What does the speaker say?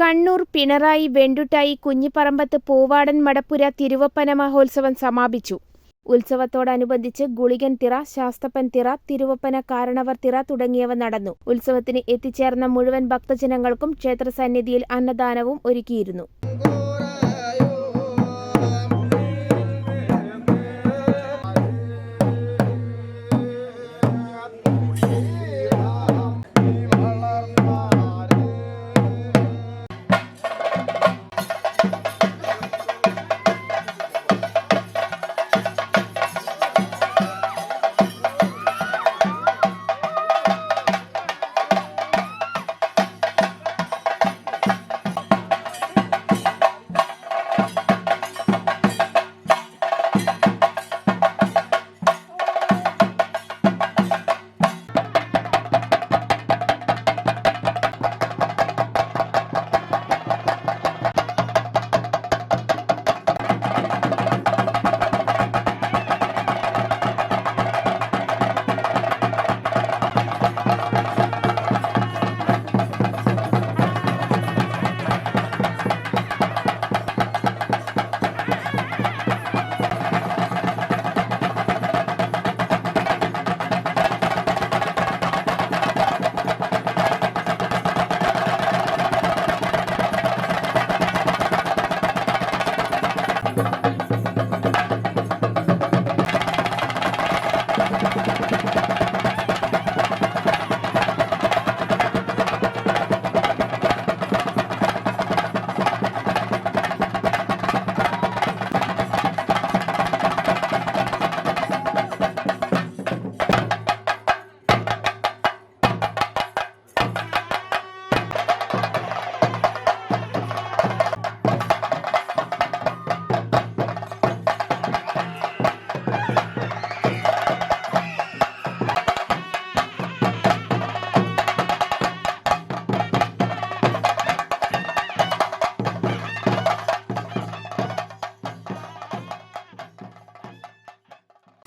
കണ്ണൂർ പിണറായി വെണ്ടുട്ടായി കുഞ്ഞിപ്പറമ്പത്ത് പൂവാടൻ മടപ്പുര തിരുവപ്പന മഹോത്സവം സമാപിച്ചു. ഉത്സവത്തോടനുബന്ധിച്ച് ഗുളികൻ തിറ ശാസ്തപ്പൻ തിറ തിരുവപ്പന കാരണവർ തിറ തുടങ്ങിയവ നടന്നു. ഉത്സവത്തിന് എത്തിച്ചേർന്ന മുഴുവൻ ഭക്തജനങ്ങൾക്കും ക്ഷേത്രസന്നിധിയിൽ അന്നദാനവും ഒരുക്കിയിരുന്നു.